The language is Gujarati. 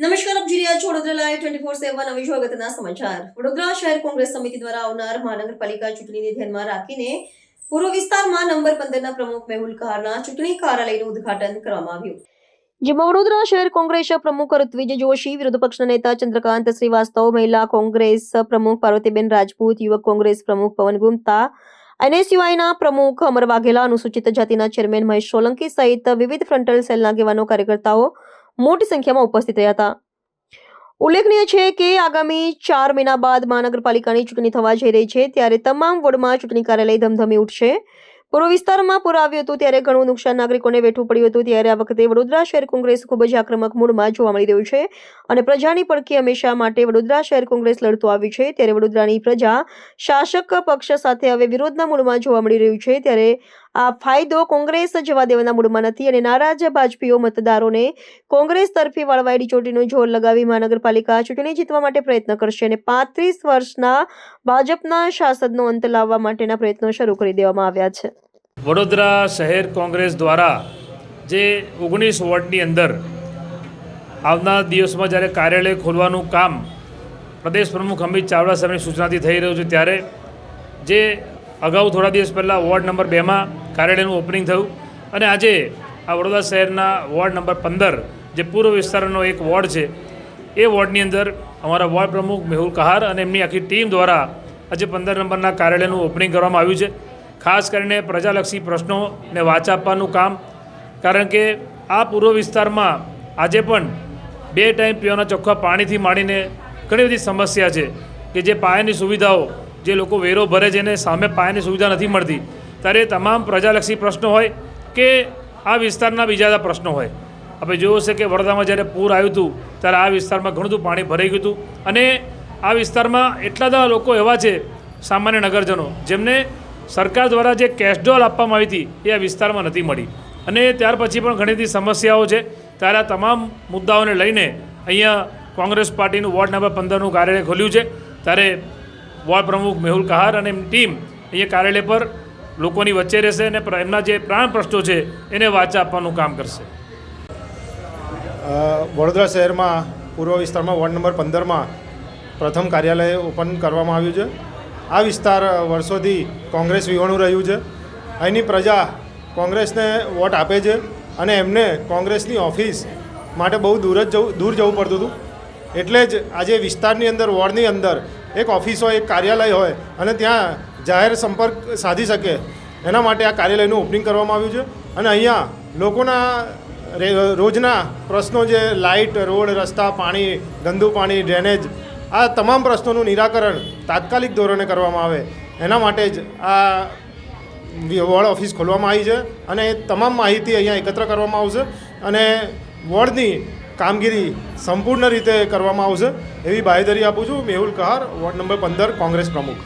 રહ્યા છો Vadodara live twenty four seven હવે જો સમાચાર. વડોદરા શહેર કોંગ્રેસ સમિતિ દ્વારા આવનાર મહાનગરપાલિકા ચૂંટણીને ધ્યાનમાં રાખીને પૂર્વ વિસ્તારમાં નંબર પંદરના પ્રમુખ મેહુલ કહારના ચૂંટણી કાર્યાલયનું ઉદઘાટન કરવામાં આવ્યું. જેમાં વડોદરા શહેર કોંગ્રેસ પ્રમુખ ઋત્વિજ જોશી, વિરોધ પક્ષના નેતા ચંદ્રકાંત શ્રીવાસ્તવ, મહિલા કોંગ્રેસ પ્રમુખ પાર્વતીબેન રાજપૂત, યુવક કોંગ્રેસ પ્રમુખ પવન ગુપ્તા, એનએસયુઆઈના પ્રમુખ અમર વાઘેલા, અનુસૂચિત જાતિના ચેરમેન મહેશ સોલંકી સહિત વિવિધ ફ્રન્ટલ સેલના આગેવાનો, કાર્યકર્તાઓ મોટી સંખ્યામાં ઉપસ્થિત રહ્યા હતા. ઉલ્લેખનીય છે કે આગામી ચાર મહિના બાદ મહાનગરપાલિકાની ચૂંટણી થવા જઈ રહી છે, ત્યારે તમામ વોર્ડમાં ચૂંટણી કાર્યાલય ધમધમી ઉઠશે. પૂર્વ વિસ્તારમાં પૂર આવ્યું હતું, ત્યારે ઘણું નુકસાન નાગરિકોને વેઠવું પડ્યું હતું, ત્યારે આ વખતે વડોદરા શહેર કોંગ્રેસ ખૂબ જ આક્રમક મૂડમાં જોવા મળી રહ્યું છે અને પ્રજાની પડખી હંમેશા માટે વડોદરા શહેર કોંગ્રેસ લડતું આવ્યું છે, ત્યારે વડોદરાની પ્રજા શાસક પક્ષ સાથે હવે વિરોધના મૂડમાં જોવા મળી રહ્યું છે, ત્યારે આ ફાયદો કોંગ્રેસ જવા દેવાના મૂડમાં નથી અને નારાજ ભાજપીઓ મતદારોને કોંગ્રેસ તરફી વળવાયેલી ચોટીનું જોર લગાવી મહાનગરપાલિકા ચૂંટણી જીતવા માટે પ્રયત્ન કરશે અને પાંત્રીસ વર્ષના ભાજપના શાસનનો અંત લાવવા માટેના પ્રયત્નો શરૂ કરી દેવામાં આવ્યા છે. વડોદરા શહેર કોંગ્રેસ દ્વારા જે ઓગણીસ વોર્ડની અંદર આવનાર દિવસમાં જ્યારે કાર્યાલય ખોલવાનું કામ પ્રદેશ પ્રમુખ અમિત ચાવડા સાહેબની સૂચનાથી થઈ રહ્યું છે ત્યારે જે અગાઉ થોડા દિવસ પહેલાં વોર્ડ નંબર બેમાં કાર્યાલયનું ઓપનિંગ થયું. અને આજે આ વડોદરા શહેરના વોર્ડ નંબર પંદર, જે પૂર્વ વિસ્તારનો એક વોર્ડ છે, એ વોર્ડની અંદર અમારા વોર્ડ પ્રમુખ મેહુલ કહાર અને એમની આખી ટીમ દ્વારા આજે પંદર નંબરના કાર્યાલયનું ઓપનિંગ કરવામાં આવ્યું છે. ખાસ કરીને પ્રજાલક્ષી પ્રશ્નોને વાચા આપવાનું કામ. કારણ કે આ પૂર્વ વિસ્તારમાં આજે પણ બે ટાઈમ પીવાના ચોખ્ખા પાણીથી માંડીને ઘણી બધી સમસ્યા છે કે જે પાયાની સુવિધાઓ જે લોકો વેરો ભરે છે એને સામે પાયાની સુવિધા નથી મળતી. ત્યારે તમામ પ્રજાલક્ષી પ્રશ્નો હોય કે આ વિસ્તારના બીજા પ્રશ્નો હોય. આપણે જોયું છે કે વડોદરામાં જ્યારે પૂર આવ્યું હતું, ત્યારે આ વિસ્તારમાં ઘણું બધું પાણી ભરાઈ ગયું હતું. અને આ વિસ્તારમાં એટલા બધા લોકો એવા છે, સામાન્ય નગરજનો, જેમને સરકાર દ્વારા જે કેશડોલ આપવામાં આવી હતી, એ આ વિસ્તારમાં નથી મળી. અને ત્યાર પછી પણ ઘણી બધી સમસ્યાઓ છે. ત્યારે આ તમામ મુદ્દાઓને લઈને અહીંયા કોંગ્રેસ પાર્ટીનું વોર્ડ નંબર પંદરનું કાર્યાલય ખોલ્યું છે. ત્યારે વોર્ડ પ્રમુખ મેહુલ કહાર અને ટીમ અહીંયા કાર્યાલય પર લોકોની વચ્ચે રહેશે અને એમના જે પ્રાણ પ્રશ્નો છે, એને વાચા આપવાનું કામ કરશે. વડોદરા શહેરમાં, પૂર્વ વિસ્તારમાં, વોર્ડ નંબર પંદરમાં પ્રથમ કાર્યાલય ઓપન કરવામાં આવ્યું છે. આ વિસ્તાર વર્ષોથી કોંગ્રેસ વિહોણું રહ્યું છે. અહીંની પ્રજા કોંગ્રેસને વોટ આપે છે અને એમને કોંગ્રેસની ઓફિસ માટે બહુ દૂર જ જવું, દૂર જવું પડતું હતું. એટલે જ આજે વિસ્તારની અંદર, વોર્ડની અંદર એક ઓફિસ હોય, એક કાર્યાલય હોય અને ત્યાં જાહેર સંપર્ક સાધી શકે એના માટે આ કાર્યાલયનું ઓપનિંગ કરવામાં આવ્યું છે. અને અહીંયા લોકોના રોજના પ્રશ્નો જે લાઇટ રોડ રસ્તા, પાણી, ગંદુ પાણી ડ્રેનેજ આ તમામ પ્રશ્નોનું નિરાકરણ તાત્કાલિક ધોરણે કરવામાં આવે. એના માટે જ આ વોર્ડ ઓફિસ ખોલવામાં આવી છે અને એ તમામ માહિતી અહીંયા એકત્ર કરવામાં આવશે અને વોર્ડની કામગીરી સંપૂર્ણ રીતે કરવામાં આવશે. એવી બાહેધરી આપું છું. મેહુલ કહાર, વોર્ડ નંબર પંદર, કોંગ્રેસ પ્રમુખ.